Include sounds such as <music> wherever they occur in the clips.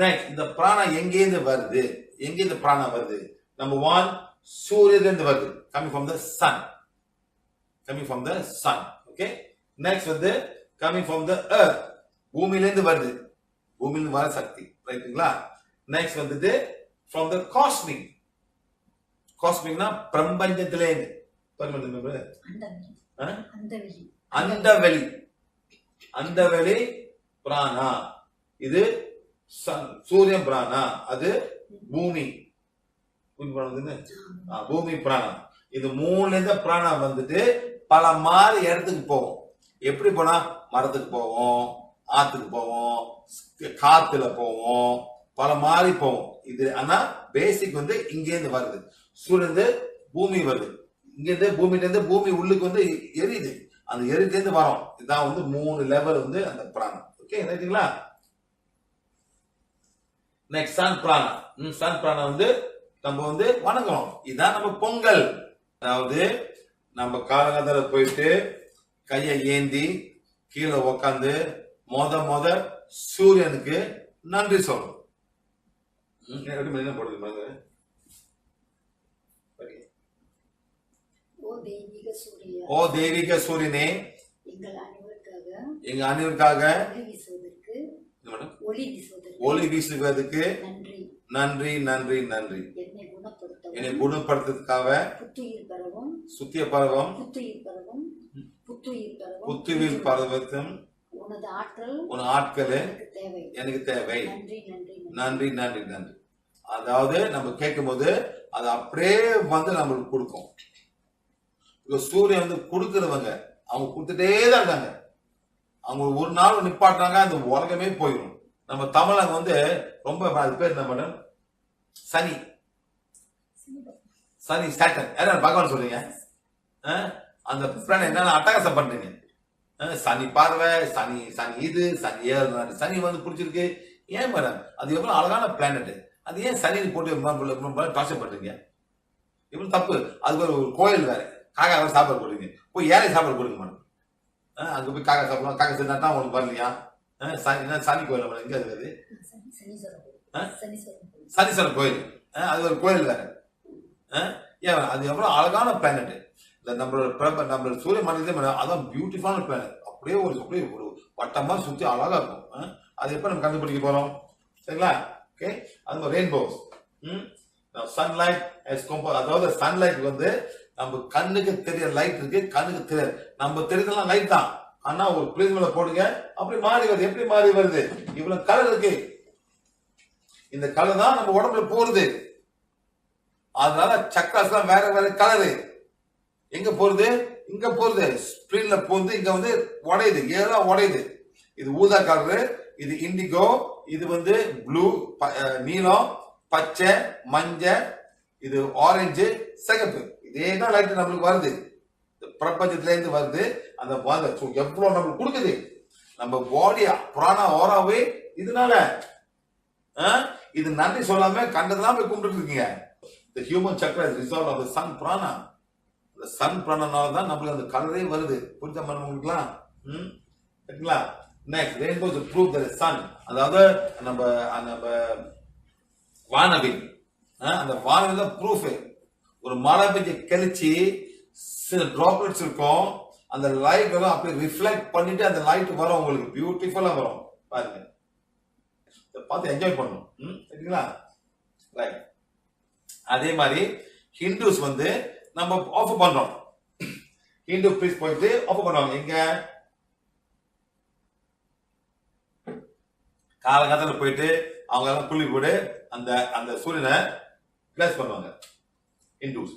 Next இந்த பிராணா எங்கேருந்து வருது? எங்கேருந்து பிராணா வருது? நம்பர் ஒன் சூரியனிலிருந்து வருது. Coming from the sun coming from the sun okay next வந்து கமிங் ஃப்ரம் த earth. பூமியிலேருந்து வருது. பூமியிலிருந்து வர சக்தி. ரைட்டுங்களா நெக்ஸ்ட் வந்துட்டு ஃப்ரம் த காஸ்மிக் காஸ்மிக்னா பிரபஞ்சத்திலேருந்து அண்டவெளி. அண்டவெளி பிராணா. இது சன் பிராணா? அது பூமி. பூமி பிராணம் பூமி இது மூணுலேருந்து பிராணம் வந்துட்டு பல மாதிரி இடத்துக்கு போகும். எப்படி போனா? மரத்துக்கு போவோம் ஆத்துக்கு போவோம் காத்துல போவோம் பல மாதிரி போவோம் இது ஆனா பேசிக் வந்து இங்கேருந்து வருது. சூரியந்து பூமி வருது. இங்கேருந்து பூமியிலேருந்து பூமி உள்ளுக்கு வந்து எரியுது. அந்த எரிட்டேருந்து வரோம். இதான் வந்து மூணு லெவல் வந்து அந்த பிராணம். ஓகே ரைட்டுங்களா நெக்ஸ்ட் சன் பிராணா ம், சன் பிராணா வந்து நம்ம வந்து வணங்குறோம் இதான் நம்ம பொங்கல் அதாவது நம்ம காலகாலத்தில் போயிட்டு கையை ஏந்தி கீழே உக்காந்து மொத மொத சூரியனுக்கு நன்றி சொல்லணும். படிங்க. ஓ தெய்வீக சூரியனே எங்கள் அனைவருக்காக எங்க அனைவருக்காக ஒளி வீசுவதற்கு? ஒளி வீசுவதற்கு நன்றி. நன்றி நன்றி என்னை குணப்படுத்துறதுக்காக சுத்திய பருவம் புத்துயிர் பருவத்தும் உனது ஆற்றல் உன் ஆட்களே எனக்கு தேவை. நன்றி நன்றி நன்றி. அதாவது நம்ம கேட்கும்போது அது அப்படியே வந்து நம்மளுக்கு கொடுக்கும். இப்ப சூரியன் வந்து கொடுக்கிறவங்க அவங்க கொடுத்துட்டே தான் இருக்காங்க. அவங்க ஒரு நாள் நிப்பாட்டுறாங்க அந்த உலகமே போயிடும் நம்ம தமிழங்க வந்து ரொம்ப அது பேர் என்ன மேடம் சனி. சனி சாட்டன். என்ன பகவான் சொல்றீங்க? ஆ? அந்த பிளான் என்னென்ன அட்டகாசம் பண்றீங்க. ஆ, சனி பார்வை சனி சனி இது சனி ஏழு சனி வந்து பிடிச்சிருக்கு. ஏன் மேடம் அது எவ்வளவு அழகான பிளானட் அது ஏன் சனி போட்டு டார்ச்சர் பண்றீங்க? இவ்வளவு தப்பு. அதுக்கு ஒரு கோயில் வேற. காக்கா வேற சாப்பாடு போடுறீங்க போய் ஏழை சாப்பாடு கொடுங்க மேடம் ஆ, போய் காக்கா சாப்பிடலாம். காக்கா செஞ்சா தான் உங்களுக்கு வரலையா? ஆ, சனி கோயில் அப்புறம் எங்கே இருக்குது சனீஸ்வரன் ஆ? கோயில். கோயில். ஆ, அது ஒரு கோயில் தானே ஆ, ஏன் அது எவ்வளோ அழகான பிளானட் இந்த நம்மளோட பிரப நம்மளோட சூரிய மண்டலத்தை அதான் பியூட்டிஃபுல்லான பிளானட் அப்படியே ஒரு அப்படியே ஒரு வட்டமாக சுற்றி அழகாக இருக்கும். ஆ, அது எப்போ நம்ம கண்டுபிடிக்க போகிறோம் சரிங்களா? ஓகே அது ரெயின்போஸ் சன்லைட் அதாவது சன்லைட் வந்து நம்ம கண்ணுக்கு தெரிய லைட் இருக்கு கண்ணுக்கு தெரியாது நம்ம தெரியுதெல்லாம் லைட் தான். ஆனா ஒரு பிரிஸ்மில போடுங்க. அப்படி மாறி வருது எப்படி மாறி வருது? இவ்வளவு கலர் இருக்கு. இந்த கலர் தான் நம்ம உடம்புல போறது அதனால சக்ராஸ் எல்லாம் வேற வேற கலரு. எங்க போறது இங்க போறது ஸ்பிரீன்ல போந்து இங்க வந்து உடையுது. ஏதா உடையுது. இது ஊதா கலரு இது இண்டிகோ இது வந்து ப்ளூ நீலம் பச்சை மஞ்சள் இது ஆரஞ்சு சிகப்பு. இதே தான் லைட் நம்மளுக்கு வருது. பிரபஞ்சத்திலேருந்து வருது அந்த வாத எவ்வளோ நம்மளுக்கு கொடுக்குது? நம்ம பாடி புராண ஓராவே இதனால ஆ? இது நன்றி சொல்லாம கண்டதெல்லாம் போய் கும்பிட்டு இருக்கீங்க இந்த ஹியூமன் சக்கர is result of the sun prana. The தான் நம்மளுக்கு அந்த கலரே வருது. புரிஞ்ச மாதிரி உங்களுக்குலாம் ம்? சரிங்களா? Next rainbow to prove the sun அதாவது நம்ம நம்ம வானவில் ஆ, அந்த வானவில் தான் ப்ரூஃப் ஒரு மழை பெஞ்ச கழிச்சு சில ட்ராப்லெட்ஸ் இருக்கும். அந்த லைட் எல்லாம் அப்படியே ரிஃப்ளெக்ட் பண்ணிட்டு அந்த லைட் வரும். உங்களுக்கு பியூட்டிஃபுல்லா வரும். பாருங்க. இதை பார்த்து என்ஜாய் பண்ணணும். ம் சரிங்களா? ரைட் அதே மாதிரி ஹிந்துஸ் வந்து நம்ம ஆஃபர் பண்றோம். ஹிந்து ப்ளீஸ் போயிட்டு ஆஃபர் பண்ணுவாங்க. எங்க? காலகாலத்தில் போயிட்டு அவங்க எல்லாம் புள்ளி போட்டு அந்த அந்த சூரியனை பிளேஸ் பண்ணுவாங்க. ஹிந்துஸ்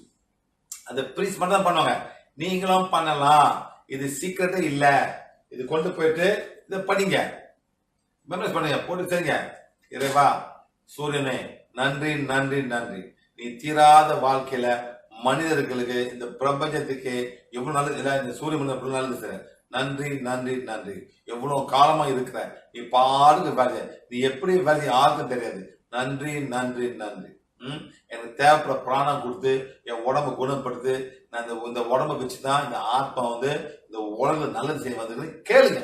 அந்த ப்ரீஸ் மட்டும் தான் பண்ணுவாங்க. நீங்களும் பண்ணலாம். இது சீக்கிரட்டே இல்லை. இது கொண்டு போயிட்டு இதை படிங்க. மெமரைஸ் பண்ணுங்க. போட்டு தெரிங்க இறைவா சூரியனே நன்றி நன்றி நன்றி. நீ தீராத வாழ்க்கையில மனிதர்களுக்கு இந்த பிரபஞ்சத்துக்கு எவ்வளவு நல்லது இல்லை இந்த சூரிய மண்டலம் எவ்வளவு நல்லது சார் நன்றி நன்றி நன்றி. எவ்வளவு காலமா இருக்கிற? நீ பாருங்க வேலை நீ எப்படி வேலை யாருக்கும் தெரியாது. நன்றி நன்றி நன்றி. ம்? எனக்கு தேவைப்படுற பிராணம் கொடுத்து என் உடம்ப குணப்படுத்து நான் இந்த இந்த உடம்ப வச்சு தான் இந்த ஆத்மா வந்து இந்த உலகில் நல்லது செய்ய வந்து கேளுங்க.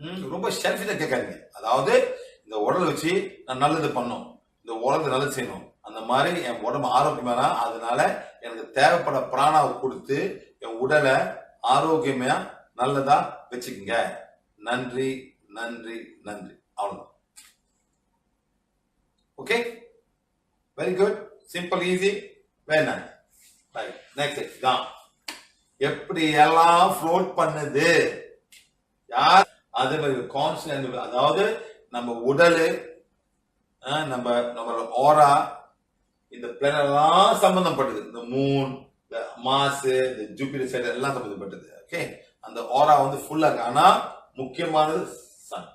ம், ரொம்ப செல்ஃபிஷா கேட்காதீங்க. அதாவது இந்த உடலை வச்சு நான் நல்லது பண்ணும். இந்த உலகத்தை நல்லது செய்யணும். அந்த மாதிரி என் உடம்பு ஆரோக்கியமானா அதனால எனக்கு தேவைப்பட பிராணாவை கொடுத்து என் உடலை ஆரோக்கியமா நல்லதா வச்சுக்கோங்க. நன்றி நன்றி நன்றி. அவ்வளோ okay very good simple easy very right next தான் எப்படி எல்லாம் ஃப்ளோட் பண்ணுது? யார்? அதே மாதிரி கான்ஸ்டன்ட் அதாவது நம்ம உடல் நம்ம நம்மளோட ஓரா இந்த பிளான் எல்லாம் சம்பந்தப்பட்டது. இந்த மூன் இந்த மாசு இந்த ஜூபிட்டர் சைடு எல்லாம் சம்பந்தப்பட்டது. ஓகே அந்த ஓரா வந்து ஃபுல்லா இருக்கு. ஆனா முக்கியமானது சன்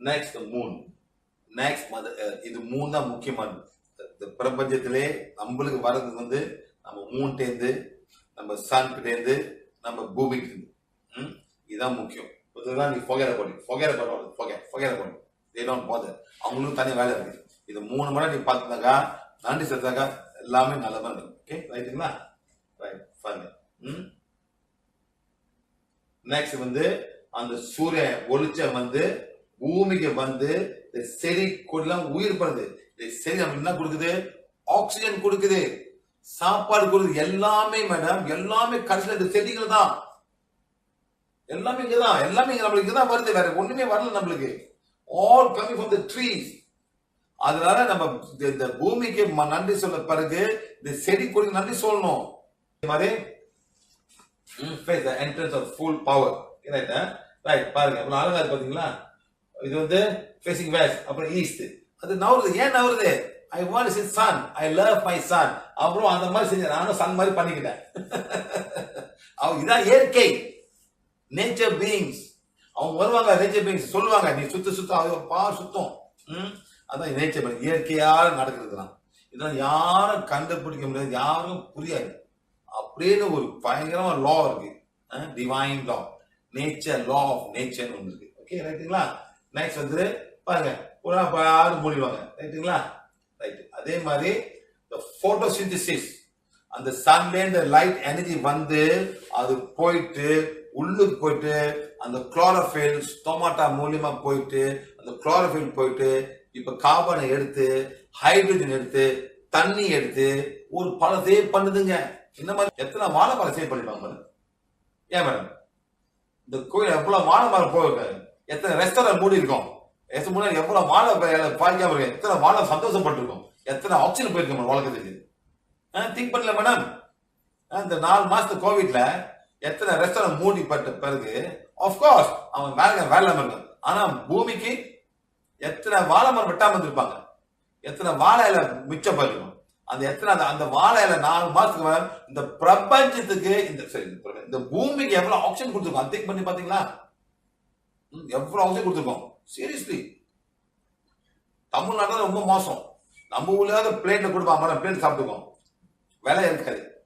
நெக்ஸ்ட் மூன் நெக்ஸ்ட் இது மூணு தான் முக்கியமானது. இந்த பிரபஞ்சத்திலே நம்மளுக்கு வர்றது வந்து நம்ம மூன்ட்டேந்து நம்ம சன்கிட்டேந்து நம்ம பூமிக்கு ம்? இதுதான் முக்கியம். இதெல்லாம் நீ ஃபொகேர பண்ணி ஃபொகேர பண்ணுவாங்க ஃபொகே ஃபொகேர பண்ணி தே டோன்ட் போதர் அவங்களுக்கும் தனி வேலை இருக்குது இது மூணு மணி நீ பார்த்துனாக்கா நன்றி செலுத்தாக்கா எல்லாமே நல்லதாக இருக்கும் ஓகே ரைட்டுங்களா ரைட் பாருங்க ம்? நெக்ஸ்ட் வந்து அந்த சூரிய ஒளிச்சம் வந்து பூமிக்கு வந்து இந்த செடி கொடிலாம் உயிர் பண்ணுது இந்த செடி நம்ம என்ன கொடுக்குது? ஆக்சிஜன் கொடுக்குது. சாப்பாடு கொடுக்குது. எல்லாமே மேடம் எல்லாமே கடைசியில் இந்த செடிகள் தான். எல்லாமே இங்கதான் எல்லாமே இங்க நம்மளுக்கு இங்கதான் வருது. வேற ஒண்ணுமே வரல நம்மளுக்கு. All coming from the trees அதனால நம்ம இந்த- இந்த பூமிக்கு ம- நன்றி சொல்ல பிறகு இந்த செடி கொடி நன்றி சொல்லணும். இதே மாதிரி என்ட்ரன்ஸ் ஆஃப் ஃபுல் பவர் என்ன ரைட் பாருங்க. அப்புறம் அழகா இருக்கு பாத்தீங்களா? இது வந்து ஃபேசிங் வேஸ்ட் அப்புறம் ஈஸ்ட் அது நவருது ஏன் நவருது I want is sun I love my sun அப்புறம் அந்த மாதிரி செஞ்சேன் நானும் சன் மாதிரி பண்ணிக்கிட்டேன். <laughs> அவங்க இதான் இயற்கை. நேச்சர் பீயிங்ஸ் அவங்க வருவாங்க நேச்சர் பீயிங்ஸ் சொல்லுவாங்க நீ சுத்த சுத்தம் அவங்க பா சுத்தம். ம்? அதான் நேச்சர் பீயிங் இயற்கையாக நடக்கிறது தான். இதெல்லாம் யாரும் கண்டுபிடிக்க முடியாது யாரும் புரியாது. அப்படின்னு ஒரு பயங்கரமா லா இருக்கு. Divine law nature law of நேச்சர்னு ஒன்று இருக்கு. ஓகே ரைட்டுங்களா நெக்ஸ்ட் வந்து பாருங்க பூரா யாரு மூடிடுவாங்க. ரைட்டுங்களா ரைட் அதே மாதிரி இந்த போட்டோசிந்தசிஸ் அந்த சன்லேருந்து லைட் எனர்ஜி வந்து அது போயிட்டு உள்ளுக்கு போயிட்டு அந்த குளோரோஃபில் ஸ்டொமாட்டா மூலியமா போயிட்டு அந்த குளோரோஃபில் போயிட்டு இப்ப கார்பனை எடுத்து ஹைட்ரஜன் எடுத்து தண்ணி எடுத்து ஒரு பல சேவ் பண்ணுதுங்க. இந்த மாதிரி எத்தனை வாழைப்பழம் சேவ் பண்ணிருப்பாங்க மேடம் ஏன் மேடம்? இந்த கோயில் எவ்வளவு வாழை மரம் போயிருக்காரு எத்தனை ரெஸ்டாரண்ட் மூடி இருக்கும் எத்தனை முன்னாடி எவ்வளவு வாழை பாதிக்காம இருக்கும் எத்தனை வாழை சந்தோஷப்பட்டிருக்கும்? எத்தனை ஆக்சிஜன் போயிருக்கோம் உலகத்துக்கு திங்க் பண்ணல மேடம் இந்த நாலு மாசத்து கோவிட்ல எத்தனை ரெஸ்டாரண்ட் பட்ட பிறகு கோர்ஸ் அவன் வேலை வேலை இல்லாம இருக்கும் ஆனா பூமிக்கு எத்தனை வாழை மரம் வெட்டாம இருந்திருப்பாங்க. எத்தனை வாழை இலை மிச்சம் போயிருக்கும். அந்த எத்தனை அந்த- அந்த வாழை இலை நாலு மாசத்துக்கு மேல இந்த பிரபஞ்சத்துக்கு இந்த சரி இந்த பூமிக்கு எவ்வளவு ஆக்சிஜன் கொடுத்துருக்கோம்? திங்க் பண்ணி பாத்தீங்களா ம், அவசியம் கொடுத்துருக்கோம் சீரியஸ்லி தமிழ்நாட்டில் ரொம்ப மோசம். நம்ம ஊர்ல பிளேட்ல கொடுப்பாங்க. பிளேட் சாப்பிட்டுக்கோம் விலை இருக்காது.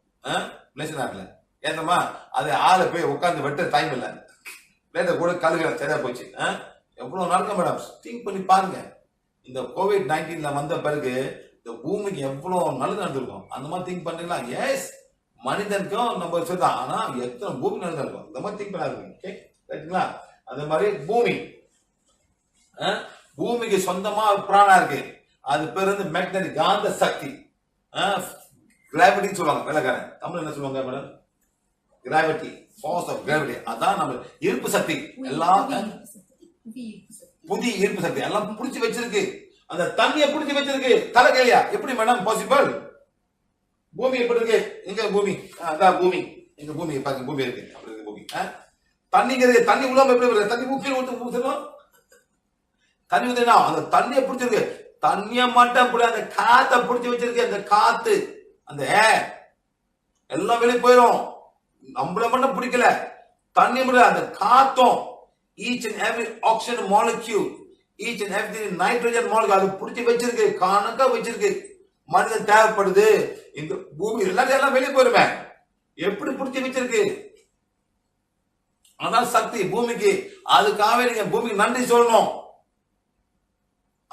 மலேசிய நாட்டில். ஏந்தம்மா அது ஆளு போய் உட்காந்து வெட்ட டைம் இல்லை. பிளேட்டை கூட கழுகுற சரியா போச்சு. ஆ? நடக்கும் மேடம் திங்க் பண்ணி பாருங்க. இந்த கோவிட் நைன்டீன்ல வந்த பிறகு இந்த பூமிக்கு எவ்வளோ நல்லது நடந்திருக்கும்? அந்த மாதிரி திங்க் பண்றீங்களா? எஸ் மனிதனுக்கும் நம்ம சொல்லிதான் ஆனால் எத்தனை பூமி நடந்திருக்கும் இந்த மாதிரி திங்க் பண்ணாது ஓகே ரைட்டுங்களா அந்த மாதிரி பூமி? பூமிக்கு சொந்தமா ஒரு பிராணம் இருக்கு. அது பேர் வந்து மேக்னெட்டிக் காந்த சக்தி. கிராவிட்டின்னு சொல்லுவாங்க வெள்ளக்காரன். தமிழ் என்ன சொல்லுவாங்க madam? Gravity force of gravity அதான் நம்ம ஈர்ப்பு சக்தி. எல்லாம் புதிய ஈர்ப்பு சக்தி. எல்லாம் புடிச்சு வச்சிருக்கு. அந்த தண்ணியை புடிச்சு வச்சிருக்கு. தலை கையா எப்படி மேடம்? பாசிபிள் பூமி எப்படி இருக்கு? எங்க பூமி? அதான் பூமி. எங்க பூமி? பாருங்க பூமி இருக்கு. அப்படி இருக்கு பூமி? தண்ணிங்கிறது தண்ணி உள்ள எப்படி வருது? தண்ணி ஊக்கி ஊற்று ஊற்றணும் தண்ணி ஊத்துனா அந்த தண்ணியை பிடிச்சிருக்கு. தண்ணியை மட்டும் அப்படி அந்த காத்தை பிடிச்சி வச்சிருக்கு அந்த காத்து. அந்த air. எல்லாம் வெளியே போயிடும் நம்மள மட்டும் பிடிக்கல. தண்ணி மட்டும் அந்த காத்தும் each and every oxygen molecule each and every nitrogen molecule அது பிடிச்சி வச்சிருக்கு கணக்கா வச்சிருக்கு. மனிதன் தேவைப்படுது. இந்த பூமி எல்லாத்தையும் எல்லாம் வெளியே போயிருமே. எப்படி பிடிச்சி வச்சிருக்கு? அதான் சக்தி பூமிக்கு. அதுக்காகவே நீங்க பூமிக்கு நன்றி சொல்லணும்.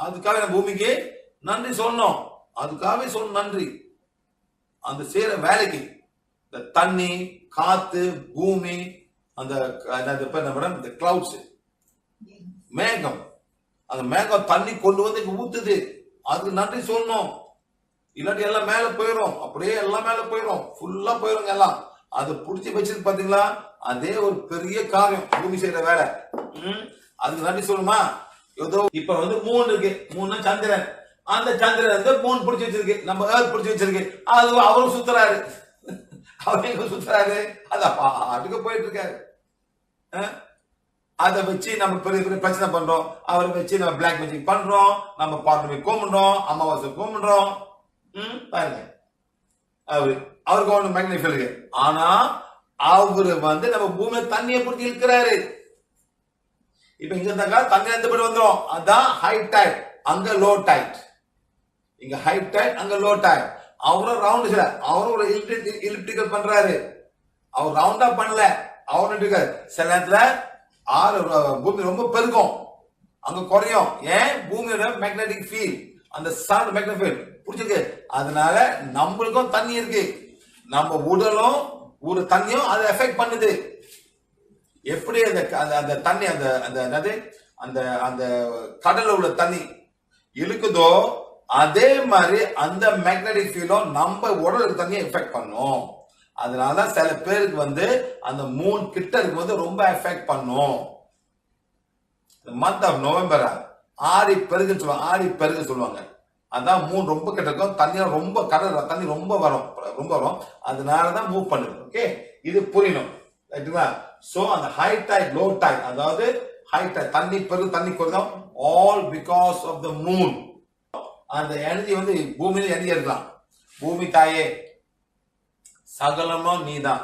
அதுக்காக பூமிக்கு நன்றி சொல்லணும். அதுக்காகவே சொல்லணும் நன்றி. அந்த செய்யற வேலைக்கு. இந்த தண்ணி காத்து பூமி அந்த என்ன மேடம்? இந்த கிளவுட்ஸ் மேகம். அந்த மேகம் தண்ணி கொண்டு வந்து இங்க ஊத்துது. அதுக்கு நன்றி சொல்லணும். இல்லாட்டி எல்லாம் மேல போயிடும் அப்படியே எல்லாம் மேல போயிடும் ஃபுல்லா போயிடும் எல்லாம். அது புடிச்சு வச்சிருக்கு பாத்தீங்களா? அதே ஒரு பெரிய காரியம் பூமி செய்யற வேலை. ம், அதுக்கு நன்றி சொல்லுமா ஏதோ இப்ப வந்து மூணு இருக்கு. மூணு சந்திரன். அந்த சந்திரன் வந்து மூணு பிடிச்சி வச்சிருக்கு. நம்ம ஏர்த் பிடிச்சி வச்சிருக்கு. அது அவரும் சுத்துறாரு. அவர் எங்க சுத்துறாரு? அது பாட்டுக்கு போயிட்டு இருக்காரு? அதை வச்சு நம்ம பெரிய பெரிய பிரச்சனை பண்றோம். அவரை வச்சு நம்ம பிளாக் மேஜிக் பண்றோம். நம்ம பௌர்ணமி கும்பிடுறோம். அமாவாசை கும்பிடுறோம். ம், பாருங்க. அவரு அவருக்கு ஒன்று மேக்னிஃபை இருக்கு ஆனா அவரு வந்து நம்ம பூமியில தண்ணியை பிடிச்சி இழுக்கிறாரு. இப்ப இங்க இருந்தாக்கா தண்ணி எந்த படி வந்துரும்? அதான் ஹை டைட் அங்க லோ டைட் இங்க ஹை டைட் அங்க லோ டைட் அவரும் ரவுண்ட் சில அவரும் ஒரு இலிப்டிக்கல் பண்றாரு. அவர் ரவுண்டா பண்ணல. அவர் இருக்காரு சில நேரத்துல ஆறு பூமி ரொம்ப பெருக்கும் அங்க குறையும். ஏன்? பூமியோட மேக்னெட்டிக் ஃபீல்ட் அந்த சாண்ட் மேக்னெட்டிக் ஃபீல்ட் பிடிச்சிருக்கு அதனால நம்மளுக்கும் தண்ணி இருக்கு. நம்ம உடலும் ஒரு தண்ணியும் அதை எஃபெக்ட் பண்ணுது. எப்படி அந்த அந்த- அந்த தண்ணி அந்த அந்த என்னது? அந்த அந்த கடல்ல உள்ள தண்ணி இழுக்குதோ அதே மாதிரி அந்த மேக்னெட்டிக் ஃபீல்டும் நம்ம உடலுக்கு தண்ணியை எஃபெக்ட் பண்ணும். அதனால சில பேருக்கு வந்து அந்த மூணு கிட்ட இருக்கும்போது ரொம்ப எஃபெக்ட் பண்ணும். மந்த் ஆஃப் நவம்பர் ஆடி பெருகுன்னு சொல்லுவாங்க ஆடி பெருகு சொல்லுவாங்க. அதான் மூணு ரொம்ப கிட்ட இருக்கும் ரொம்ப கடல் தண்ணி ரொம்ப வரும் ரொம்ப வரும். அதனால தான் மூவ் பண்ணுது. ஓகே இது புரியணும். ரைட்டுங்களா ஸோ அந்த ஹை டைட் லோ டைட் அதாவது ஹை டைட் தண்ணி பெருகு தண்ணி குறைதான் all because of the moon அந்த எனர்ஜி வந்து பூமியில எனர்ஜி இருக்கலாம் பூமி தாயே சகலமும் நீ தான்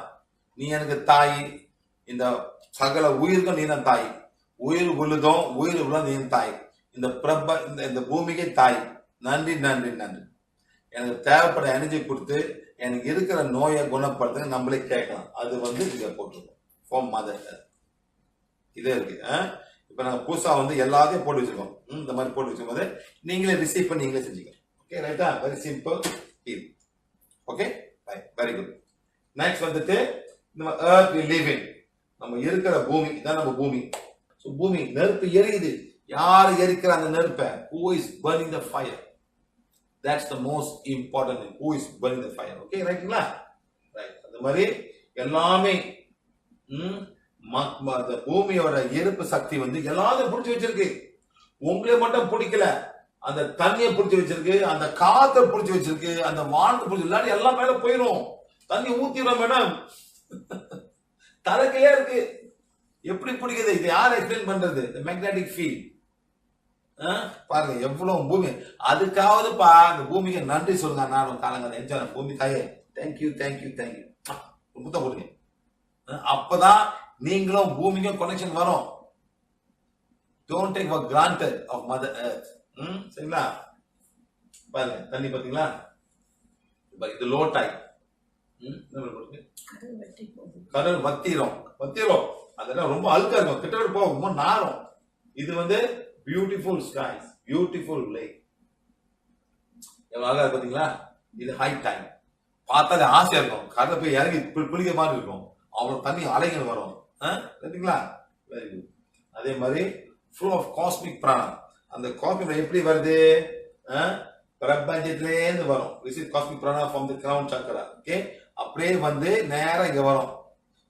நீ எனக்கு தாய். இந்த சகல உயிர்கள் நீதான் தாய். உயிர் உழுதும் உயிர் உள்ள நீ தாய். இந்த பிரப இந்த இந்த பூமிக்கு தாய். நன்றி நன்றி நன்றி. எனக்கு தேவைப்பட எனர்ஜி கொடுத்து எனக்கு இருக்கிற நோயை குணப்படுத்த நம்மளே கேட்கலாம். அது வந்து இங்கே போட்டிருக்கோம். ஃபார்ம் மதர் இதே இருக்கு. ஆ? நாங்கள் புதுசாக வந்து எல்லாத்தையும் போட்டு வச்சுருக்கோம். இந்த மாதிரி போட்டு வச்சுக்கும் போது நீங்களே ரிசீவ் பண்ணி நீங்களே செஞ்சுக்கலாம் ஓகே ரைட்டா வெரி சிம்பிள் இது okay bye very good next வந்துட்டு நம்ம ஏர்த் லிவிங் நம்ம இருக்கிற பூமி இதான் நம்ம பூமி. ஸோ பூமி நெருப்பு எரியுது. யார் எரிக்கிற அந்த நெருப்பை? Who is burning the fire that's the most important who is burning the fire okay ரைட்டுங்களா ரைட் அந்த மாதிரி எல்லாமே ம், பூமியோட எரிப்பு சக்தி வந்து எல்லாத்தையும் பிடிச்சி வச்சிருக்கு. உங்களை மட்டும் பிடிக்கல. அந்த தண்ணியை பிடிச்சி வச்சிருக்கு அந்த காத்தை பிடிச்சி வச்சிருக்கு அந்த வானத்தை பிடிச்சி இல்லாட்டி எல்லாம் மேல போயிடும் தண்ணி ஊத்திடும் மேடம். <laughs> தலைக்கையா இருக்கு. எப்படி பிடிக்குது? இது யார் எக்ஸ்பிளைன் பண்றது? இந்த மேக்னெட்டிக் ஃபீல்ட் பாருங்க எவ்வளவு பூமி. அதுக்காவதுப்பா இந்த பூமிக்கு நன்றி சொல்லுங்க நான் காலங்க என்ஜாய் பூமி தாயே தேங்க்யூ தேங்க்யூ தேங்க்யூ முத்த போடுங்க. அப்பதான் நீங்களும் பூமிக்கும் கனெக்ஷன் வரும். Don't take for granted of mother earth ம் சரிங்களா? பாருங்க தண்ணி பாத்தீங்களா? இப்ப இது லோ டைம் கடல் வத்திரும். வத்திரும். அதெல்லாம் ரொம்ப அழுக்கா இருக்கும். கிட்ட போகும் ரொம்ப நாரும். இது வந்து பியூட்டிஃபுல் ஸ்கைஸ் பியூட்டிஃபுல் லேக் எவ்வளவு அழகா பாத்தீங்களா? இது ஹை டைம் பார்த்தாலே ஆசையா இருக்கும். கடலை போய் இறங்கி பிடிக்க மாதிரி இருக்கும். அவ்வளவு தண்ணி அலைகள் வரும். சரிங்களா வெரி குட் அதே மாதிரி ஃபுல் ஆஃப் காஸ்மிக் பிராணம் அந்த காஸ்மிக் எப்படி வருது? பிரபஞ்சத்திலேருந்து வரும். Receive cosmic prana from the ground chakra okay அப்படியே வந்து நேராக இங்க வரும்.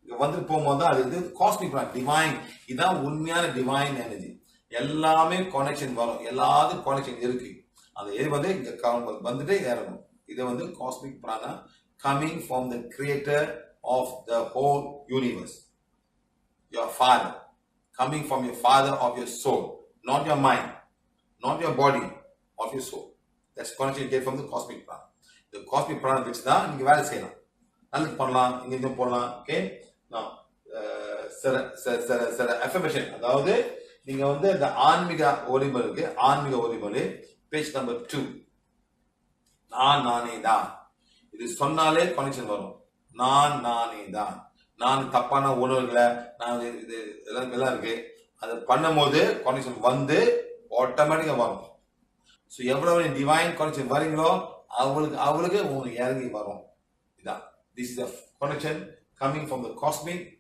இங்க வந்துட்டு போகும்போது தான் அது வந்து காஸ்மிக் பிராணம் டிவைன் இதான் உண்மையான டிவைன் எனர்ஜி எல்லாமே கனெக்ஷன் வரும். எல்லாத்துக்கும் கனெக்ஷன் இருக்கு. அந்த எது வந்து இங்க க- வந்துட்டே இறங்கும் இதை வந்து cosmic prana coming from the creator of the whole universe your father coming from your father of your soul not your mind not your body of your soul that's connection get from the cosmic cosmic இந்த cosmic cosmic வச்சு தான் நீங்கள் வேலை செய்யலாம். நல்லது பண்ணலாம் இங்கே இங்க போடலாம் ஓகே uh, சில சில சில சில அஃபர்மேஷன் அதாவது நீங்க வந்து இந்த ஆன்மீக ஒலிமொழி இருக்கு ஆன்மீக ஒலிமொழி பேஜ் நம்பர் டூ நான் நானே தான். இது சொன்னாலே கனெக்ஷன் வரும். நான் நானே தான். நான் தப்பான உணவுகளை நான் இது- இது எல்லாம் எல்லாம் இருக்கு. அது பண்ணும்போது கனெக்ஷன் வந்து ஆட்டோமேட்டிக்காக வரும். ஸோ எவ்வளவு டிவைன் கனெக்ஷன் வரீங்களோ அவளுக்கு அவளுக்கு உங்களுக்கு இறங்கி வரும். இதான். This is the connection coming from the cosmic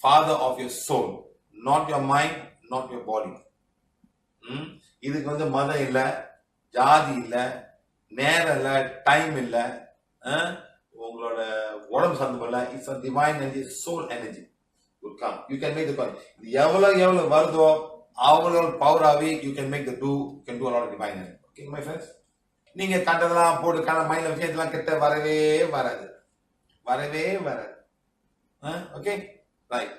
father of your soul not your mind not your body ம்? இதுக்கு வந்து மதம் இல்லை ஜாதி இல்லை நேரம் இல்லை டைம் இல்லை ஆ? உங்களோட உடம்பு சந்தம் இல்ல. It's divine energy soul energy good come you can make the இது எவ்வளோ எவ்வளோ வருதோ அவ்வளோ பவர் ஆகி you can make the do can do a lot divine energy okay my friends நீங்கள் கண்டதெல்லாம் போட்டு கண்ட மைண்ட்ல விஷயத்தெல்லாம் கிட்ட வரவே வராது. வரவே வராது. Okay right